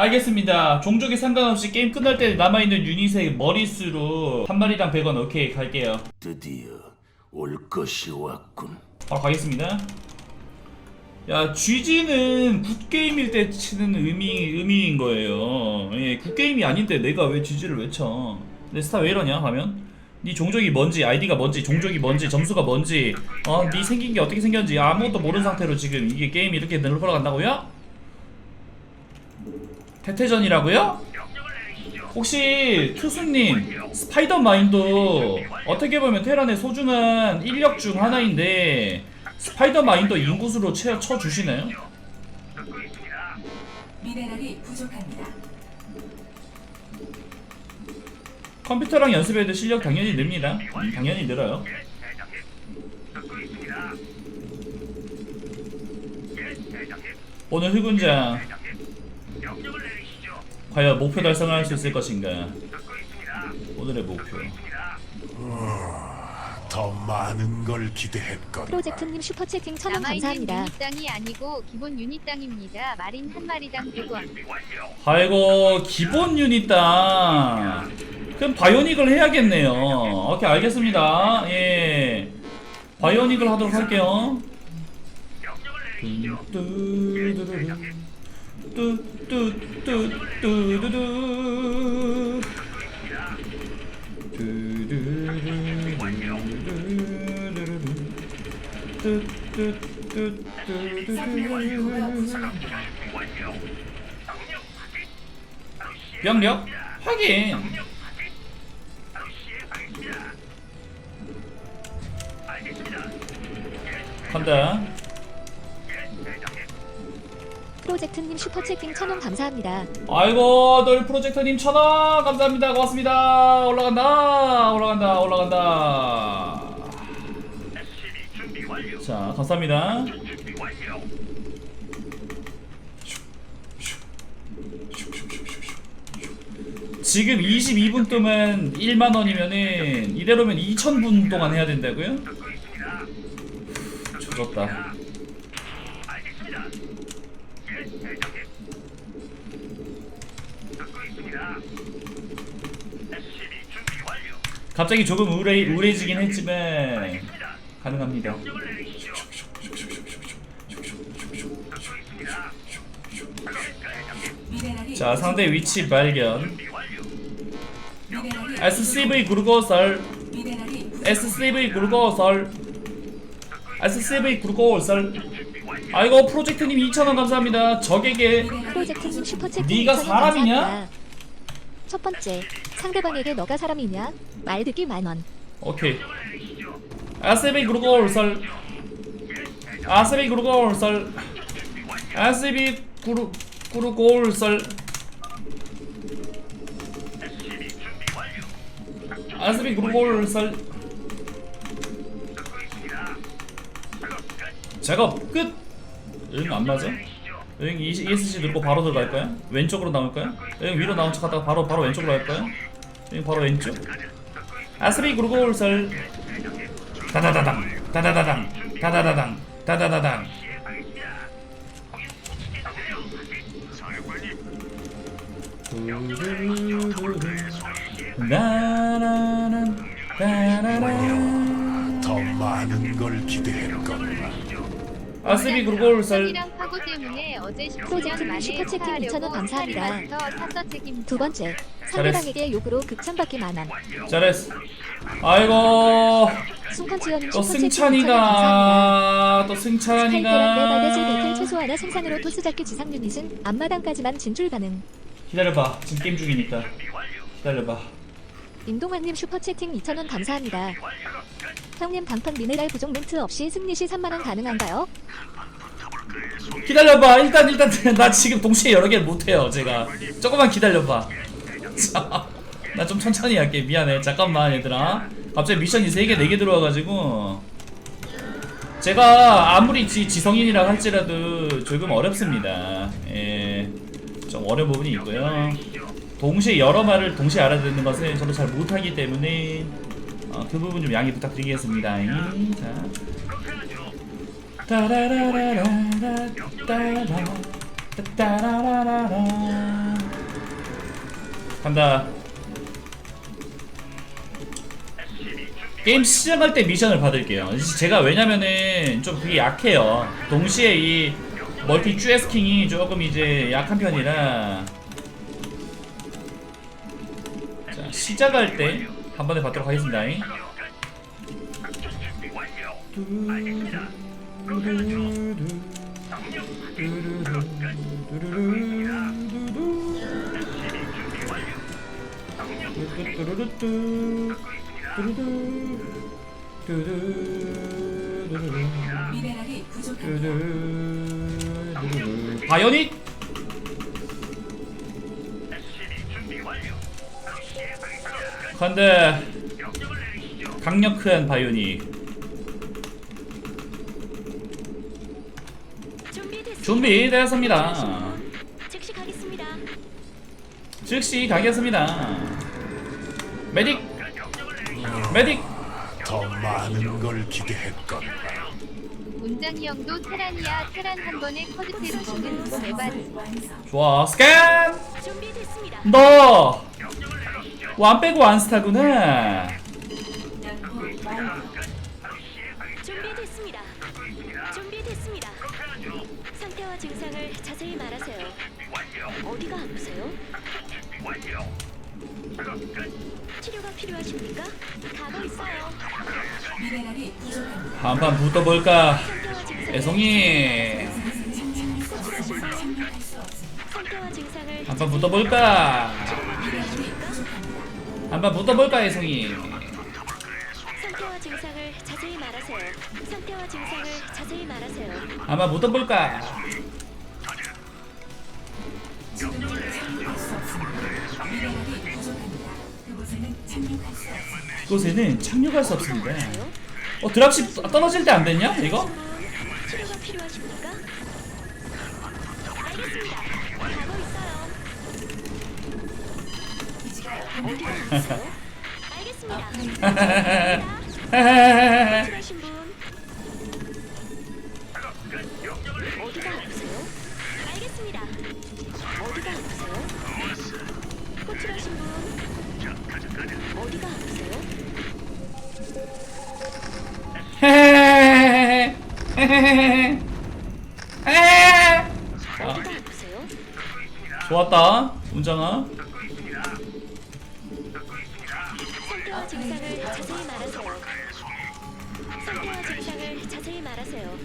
알겠습니다. 종족에 상관없이 게임 끝날 때 남아있는 유닛의 머리수로 한 마리당 100원 오케이 갈게요. 드디어 올 것이 왔군. 바로 가겠습니다. 야, GG는 굿게임일 때 치는 의미, 의미인 거예요. 예, 굿게임이 아닌데 내가 왜 GG를 외쳐. 내 스타 왜 이러냐, 하면? 네 종족이 뭔지, 아이디가 뭔지, 종족이 뭔지, 점수가 뭔지, 어, 네 생긴 게 어떻게 생겼는지 아무것도 모르는 상태로 지금 이게 게임이 이렇게 늘어간다고요? 태태전이라고요? 혹시 투수님 스파이더 마인도 어떻게 보면 테란의 소중한 인력 중 하나인데 스파이더 마인도 인구수로 채, 쳐주시나요? 미네랄이 부족합니다. 컴퓨터랑 연습해도 실력 당연히 늡니다 음, 당연히 늘어요 오늘 흑운장 과연 목표 달성을 할 수 있을 것인가 오늘의 목표 더 많은 걸 기대했건 프로젝트님 슈퍼채팅 천원 남아있는 감사합니다. 유닛 땅이 아니고 기본 유닛 땅입니다. 마린 한 마리당 100원. 아이고 기본 유닛다 그럼 바이오닉을 해야겠네요 오케이 알겠습니다 예 바이오닉을 하도록 할게요 뚜뚜뚜루루. 뚜 뚜뚜뚜뚜루루. 명령 확인. 간다 프로젝트님 슈퍼채팅 천원 감사합니다. 아이고 널 프로젝터님 천원 감사합니다. 고맙습니다. 올라간다. 올라간다. 올라간다. 자 감사합니다. 지금 22분 동안 1만 원이면은 이대로면 2000분 동안 해야 된다고요? 조졌다 갑자기 조금 우울해, 우울해지긴 했지만 가능합니다. 자 상대 위치 발견. SCV 구르고설. SCV 구르고설. SCV 구르고설. 아이고 프로젝트님 2,000원 감사합니다. 적에게 프로젝트님 슈퍼채팅 네가 2,000원 사람이냐? 첫 번째, 상대방에게 너가 사람이냐? 말 듣기 만 원. 오케이 SCV 구르고설 SCV 구르고설 SCV 구르 구르고설 SCV 구르고설 작업 끝! 응, 안 맞아? 응, ESC 누르고 바로 들어갈까요? 왼쪽으로 나올까요? 응, 위로 나온 척 하다가 바로, 바로 왼쪽으로 갈까요? 응, 바로 왼쪽? 아스비 구르골설 다다다당 다다다당 다다다당 다다다당 나나난 나나난 더 많은 걸 기대했건 아스비 구르골설 파고 때문에 어제 10년 프로젝트님 만에 슈퍼채팅 회사하려고 2,000원 감사합니다. 두 번째, 상대방에게 욕으로 극찬받기 만한. 잘했어 아이고 또 슈퍼채팅 2,000원 감사합니다. 승찬이가 또 승찬이가 최소 하나 생산으로 토스잡기 지상 유닛은 앞마당까지만 진출 가능. 기다려봐 지금 게임 중이니까 기다려봐 임동환님 슈퍼채팅 2,000원 감사합니다. 형님 단판 미네랄 부족 멘트 없이 승리 시 3만원 가능한가요? 기다려봐. 일단 일단 나 지금 동시에 여러 개를 못해요 제가. 조금만 기다려봐. 나 좀 천천히 할게. 미안해. 잠깐만 얘들아. 갑자기 미션이 3개 4개 들어와가지고. 제가 아무리 지, 지성인이라 할지라도 조금 어렵습니다. 예, 좀 어려운 부분이 있고요. 동시에 여러 말을 동시에 알아듣는 것을 저도 잘 못하기 때문에 어, 그 부분 좀 양해 부탁드리겠습니다. 자 따라라라라라 따라 따라라라라 간다. 게임 시작할 때 미션을 받을게요. 제가 왜냐면은 좀 그게 약해요. 동시에 이 멀티 쭈에스킹이 조금 이제 약한 편이라. 자, 시작할 때 한 번에 받도록 하겠습니다. 미네랄이 부족합니다. 바이오닉 컨데 강력한 바이오닉 준비되었습니다. 즉시 가겠습니다. 즉시 가겠습니다. 메딕. 메딕. 더 많은 걸 기대했건만 운장이 형도 테란이야 테란 한 번에 커드 테스트는 대박 완성. 좋아 스캔! 준비됐습니다. 너! 완 빼고 완스타구나 증상을 자세히 말하세요. 어디가 아프세요? 치료가 필요하십니까? 가고 있어요. 미네랄이 부족합니다. 한판 붙어볼까 상태와 증상, 애송이. 상태와 증상을 한판 붙어볼까 미네랄이 부족합니다. 한판 붙어볼까 애송이 상태와 증상을 자세히 말하세요. 상태와 증상을 자세히 말하세요. 한판 붙어볼까 그곳에는 착륙할 수 없습니다. 어 드랍십 떨어질 때 안 됐냐 이거? 치료가 필요하십니까? 알겠습니다. 가고 있어요. 기지가 어디가 아프세요? 알겠습니다. 호출하신 분 자, 어디가 아프세요? 좋았다 운장아 상태와 증상을 자세히 말하세요. 상태와 증상을 자세히 말하세요.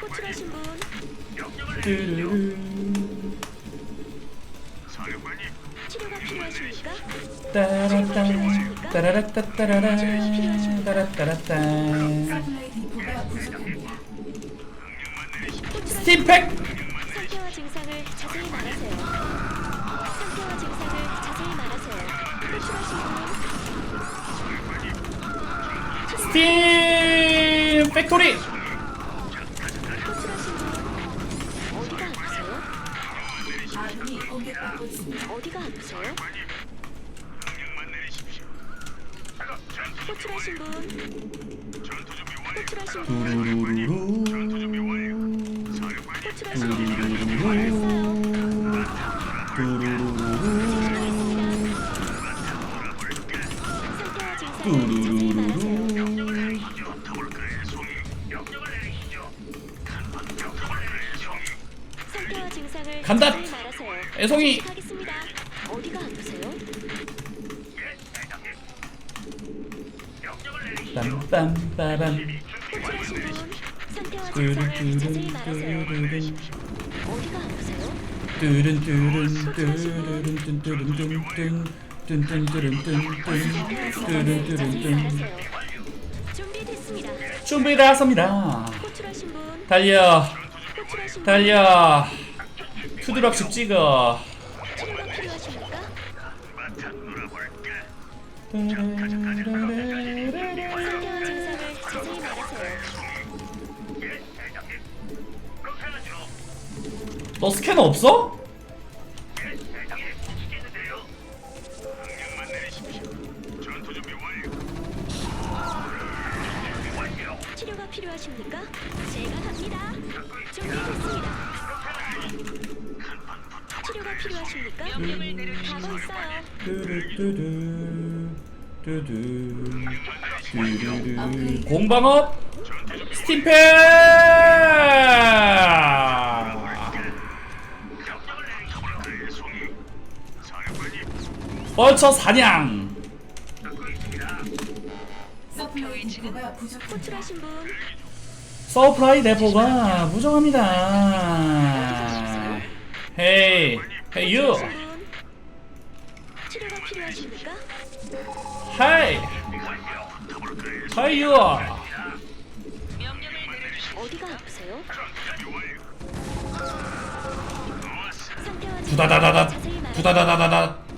호출하신 분 치료가 필요하십니까? 스팀팩 상태와 증상을 자세히 말하세요. 상태와 증상을 자세히 말하세요. 호출하신 분 스팀 팩토리 어디가 아프세요? 호출하신 분 호출하신 분 호출하신 분 상태와 증상을 자세히 말하세요. 상태와 증상을 간다. 자세히 말하세요. 애송이 자세히 말하세요. 어디가 아프세요? 자세히 뚠 말하세요. 준비됐습니다. 준비됐습니다 호출하신 분 달려 호출하신 분 달려 투드랍십 찍어 치료가 필요하십니까? 상태와 너 스캐너 없어? 치료가 필요하십니까? 제가 갑니다. 준비됐습니다. 치료가 필요하십니까? 가고 있어요. 뚜루뚜루 뚜두 뚜루루 공방업 스팀팩 벌처 사냥 부족합니다. 호출하신 분 서프라이 대포가 무정합니다 헤이 헤이 유분 치료가 필요하십니까? 하이 하이 유 어디가 아프세요? 말해. 두다다다다다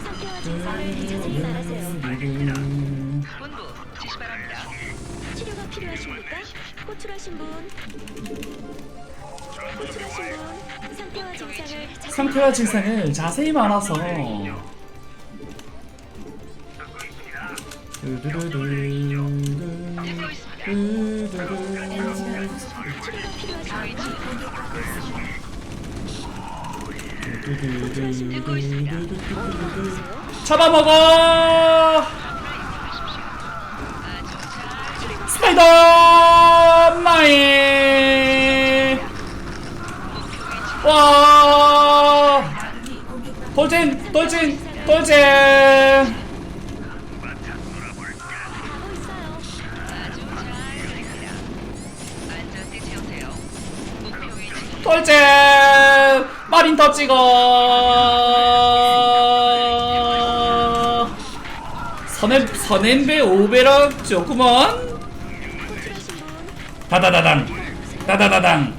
상태와 증상을 자세히 말하세요. 치료가 필요하십니까? 호출하신 분 호출하신 분 상태와 증상을 자세히 상태와 증상을 자세히 말아서 잡아먹어! 스파이더! 마인 와! 돌진 돌진 돌진. 돌진 더 찍어. 선엔 선엔배 오베락 좋구먼 다다다당. 다다다당.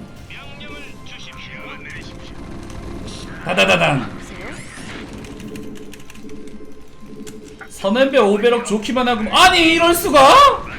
다다다당. 선엔배 오베락 좋기만 하고 아니 이럴 수가? 호출하신 분아